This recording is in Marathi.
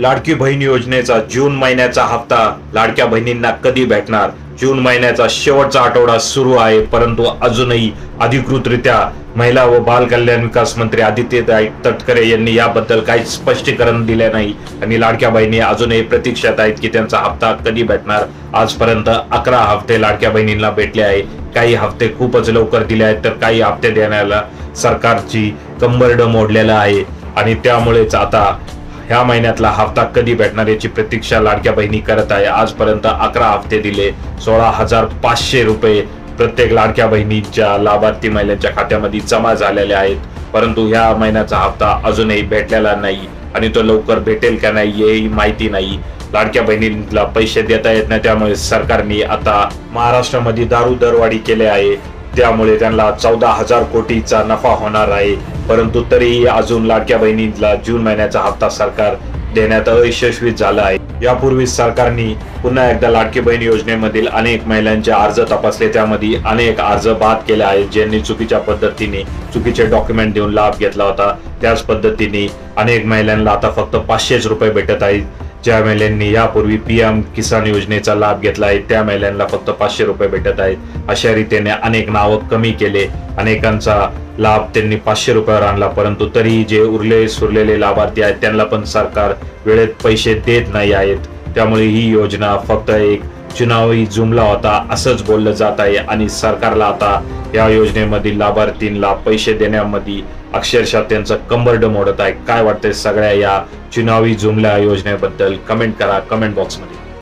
लाडकी बहीण योजनेचा जून महिन्याचा हप्ता लाडक्या बहिणींना कधी भेटणार? जून महिन्याचा शेवटचा आठवडा सुरू आहे परंतु अजूनही अधिकृतरित्या महिला व बाल कल्याण विकास मंत्री आदित्यताई तटकरे यांनी याबद्दल काही स्पष्टीकरण दिले नाही आणि लाडक्या बहिणी अजूनही प्रतीक्षात आहेत की त्यांचा हप्ता कधी भेटणार? आजपर्यंत अकरा हप्ते लाडक्या बहिणींना भेटले आहे. काही हप्ते खूपच लवकर दिले आहेत तर काही हप्ते देण्याला सरकारची कंबरड मोडलेलं आहे. आणि त्यामुळेच आता ह्या महिन्यातला हप्ता कधी भेटणार याची प्रतीक्षा लाडक्या बहिणी करत आहे. आजपर्यंत अकरा हप्ते दिले. सोळा हजार पाचशे रुपये प्रत्येक लाडक्या बहिणीच्या लाभार्थी महिलांच्या खात्यामध्ये जमा झालेले आहेत. परंतु ह्या महिन्याचा हप्ता अजूनही भेटलेला नाही आणि तो लवकर भेटेल का नाही हेही माहिती नाही. लाडक्या बहिणींना पैसे देता येत नाही त्यामुळे सरकारने आता महाराष्ट्रामध्ये दारू दरवाढी केले आहे. त्यामुळे त्यांना चौदा हजार कोटीचा नफा होणार आहे. परंतु तरीही अजून लाडक्या बहिणीला जून महिन्याचा हप्ता सरकार देण्यात अयशस्वी झाला आहे. यापूर्वी सरकारने पुन्हा एकदा लाडकी बहीण योजनेमधील अनेक महिलांचे अर्ज तपासले. त्यामध्ये अनेक अर्ज बाद केले आहेत ज्यांनी चुकीच्या पद्धतीने चुकीचे डॉक्युमेंट देऊन लाभ घेतला होता. त्याच पद्धतीने अनेक महिलांना आता फक्त पाचशेच रुपये भेटत आहेत. ज्या महिलांनी यापूर्वी पीएम किसान योजनेचा लाभ घेतला आहे त्या महिलांना फक्त पाचशे रुपये भेटत आहेत. अशा रीतीने अनेक नावं कमी केले. अनेकांचा लाभ त्यांनी पाचशे रुपयावर आणला परंतु तरीही जे उरले सुरलेले लाभार्थी आहेत त्यांना पण सरकार वेळेत पैसे देत नाही आहेत. त्यामुळे ही योजना फक्त एक चुनावी जुमला होता असंच बोललं जात आहे. आणि सरकारला आता या योजनेमधील लाभार्थींना पैसे देण्यामध्ये अक्षरशः त्यांचं कंबरड मोडत आहे. काय वाटतंय सगळ्या या चुनावी जुमल्या योजनेबद्दल? कमेंट करा कमेंट बॉक्समध्ये.